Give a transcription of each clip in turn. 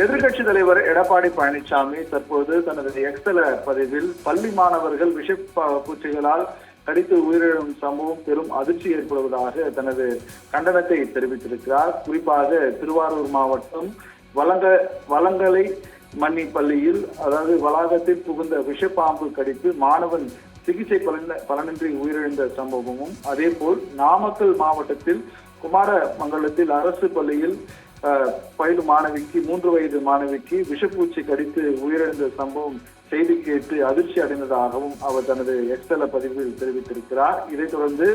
எதிர்க்கட்சி தலைவர் எடப்பாடி பழனிசாமி தற்போது தனது எக்ஸல பதிவில் பள்ளி மாணவர்கள் விஷ பூச்சிகளால் கடித்து உயிரிழக்கும் சம்பவம் பெரும் அதிர்ச்சி ஏற்படுவதாக தனது கண்டனத்தை தெரிவித்திருக்கிறார். குறிப்பாக திருவாரூர் மாவட்டம் வலங்க வலங்கலை மன்னி பள்ளியில் அதாவது வளாகத்தில் புகுந்த விஷப்பாம்பு கடித்து மாணவன் சிகிச்சை பலன் பலனின்றி உயிரிழந்த சம்பவமும் அதேபோல் நாமக்கல் மாவட்டத்தில் குமாரமங்கலத்தில் அரசு பள்ளியில் பயிலும் மாணவிக்கு மூன்று வயது மாணவிக்கு விஷப்பூச்சி கடித்து உயிரிழந்த சம்பவம் செய்தி கேட்டு அதிர்ச்சி அடைந்ததாகவும் அவர் தனது எக்ஸ்எல்ல பதிவில் தெரிவித்திருக்கிறார். இதைத் தொடர்ந்து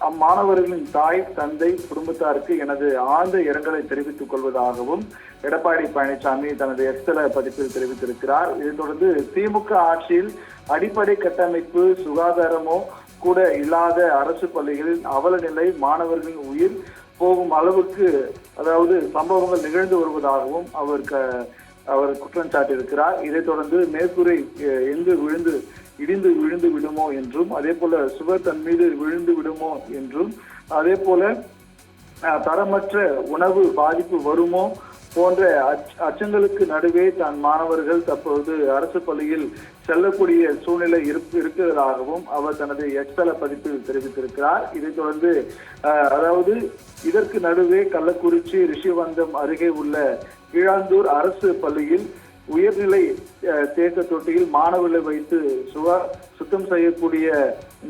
அம்மாணவர்களின் தாய் தந்தை குடும்பத்தாருக்கு எனது ஆழ்ந்த இரங்கலை தெரிவித்துக் கொள்வதாகவும் எடப்பாடி பழனிசாமி தனது எக்ஸ்எல்ல பதிப்பில் தெரிவித்திருக்கிறார். இதைத் தொடர்ந்து திமுக ஆட்சியில் அடிப்படை கட்டமைப்பு சுகாதாரமோ கூட இல்லாத அரசு பள்ளிகளில் அவல நிலை மாணவர்களின் உயிர் போகும் அளவுக்கு அதாவது சம்பவங்கள் நிகழ்ந்து வருவதாகவும் அவர் க அவர் குற்றம் சாட்டியிருக்கிறார். இதைத் தொடர்ந்து மேற்கூரை எங்கு விழுந்து இடிந்து விழுந்து விடுமோ என்றும் அதே போல சுவர் தன் மீது விழுந்து விடுமோ என்றும் அதே போல தரமற்ற உணவு பாதிப்பு வருமோ போன்ற அச்சங்களுக்கு நடுவே தான் மாணவர்கள் தற்போது அரசு பள்ளியில் செல்லக்கூடிய சூழ்நிலை இருக்கிறதாகவும் அவர் தனது எக்ஸ்தல பதிப்பில் தெரிவித்திருக்கிறார். இதைத் தொடர்ந்து அதாவது இதற்கு நடுவே கள்ளக்குறிச்சி ரிஷிவந்தம் அருகே உள்ள கீழாந்தூர் அரசு பள்ளியில் உயர்நிலை தேக்க தொட்டியில் மாணவர்களை வைத்து சுகா சுத்தம் செய்யக்கூடிய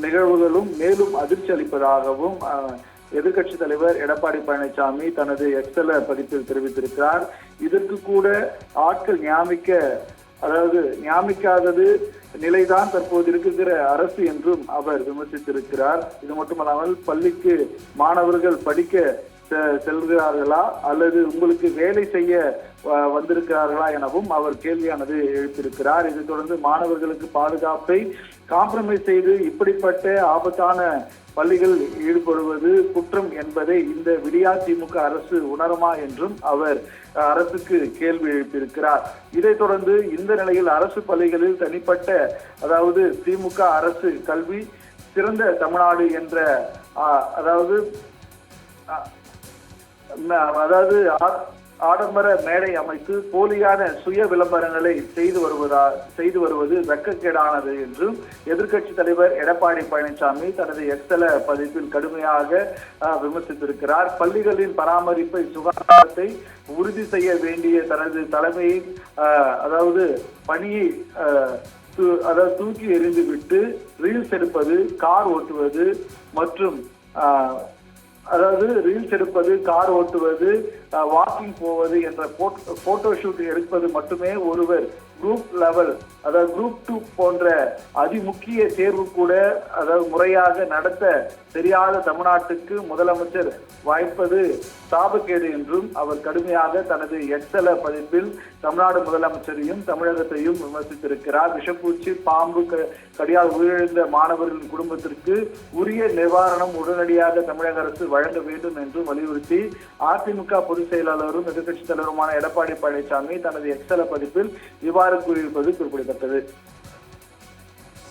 நிகழ்வுகளும் மேலும் அதிர்ச்சி அளிப்பதாகவும் எதிர்கட்சி எதிர்க்கட்சி தலைவர் எடப்பாடி பழனிசாமி தனது எக்ஸல பதிப்பில் தெரிவித்திருக்கிறார். இதற்கு கூட ஆட்கள் நியமிக்க அதாவது நியமிக்காதது நிலைதான் தற்போது இருக்கிற அரசு என்றும் அவர் விமர்சித்திருக்கிறார். இது மட்டுமல்லாமல் பள்ளிக்கு மாணவர்கள் படிக்க செ- செல்கிறார்களா அல்லது உங்களுக்கு வேலை செய்ய வ- வந்திருக்கிறார்களா எனவும் அவர் கேள்வியானது எழுப்பியிருக்கிறார். இதைத் தொடர்ந்து மாணவர்களுக்கு பாதுகாப்பை காம்ப்ரமைஸ் செய்து இப்படிப்பட்ட ஆபத்தான பள்ளிகள் ஈடுபடுவது குற்றம் என்பதை இந்த விடியா திமுக அரசு உணருமா என்றும் அவர் அரசுக்கு கேள்வி எழுப்பியிருக்கிறார். இதைத் தொடர்ந்து இந்த நிலையில் அரசு பள்ளிகளில் தனிப்பட்ட அதாவது திமுக அரசு கல்வி சிறந்த தமிழ்நாடு என்ற அதாவது அதாவது ஆ- ஆடம்பர மேடை அமைத்து போலியான சுய விளம்பரங்களை செய்து வருவதா செய்து வருவது வெக்கக்கேடானது என்றும் எதிர்க்கட்சி தலைவர் எடப்பாடி பழனிசாமி தனது எக்ஸல பதிப்பில் கடுமையாக விமர்சித்திருக்கிறார். பள்ளிகளின் பராமரிப்பை சுகாதாரத்தை உறுதி செய்ய வேண்டிய தனது தலைமையை அதாவது பணியை அதாவது தூக்கி எறிந்துவிட்டு ரீல்ஸ் எடுப்பது கார் ஓட்டுவது மற்றும் அதாவது ரீல்ஸ் எடுப்பது கார் ஓட்டுவது வாக்கிங் போவது என்ற போட்டோ ஷூட் எடுப்பது மட்டுமே ஒருவர். குரூப் லெவல் அதாவது குரூப் டூ போன்ற அதிமுக்கிய தேர்வு கூட அதாவது முறையாக நடத்த தெரியாத தமிழ்நாட்டுக்கு முதலமைச்சர் வாய்ப்பது சாபக்கேடு என்றும் அவர் கடுமையாக தனது எக்ஸல பதிப்பில் தமிழ்நாடு முதலமைச்சரையும் தமிழகத்தையும் விமர்சித்திருக்கிறார். விஷப்பூச்சி பாம்பு கடியால் உயிரிழந்த மாணவர்களின் குடும்பத்திற்கு உரிய நிவாரணம் உடனடியாக தமிழக அரசு வழங்க வேண்டும் என்றும் வலியுறுத்தி அதிமுக பொதுச் செயலாளரும் எதிர்க்கட்சித் தலைவருமான எடப்பாடி பழனிசாமி தனது எக்ஸல பதிப்பில் இவ்வாறு கூறியிருப்பது குறிப்பிடத்தக்கது.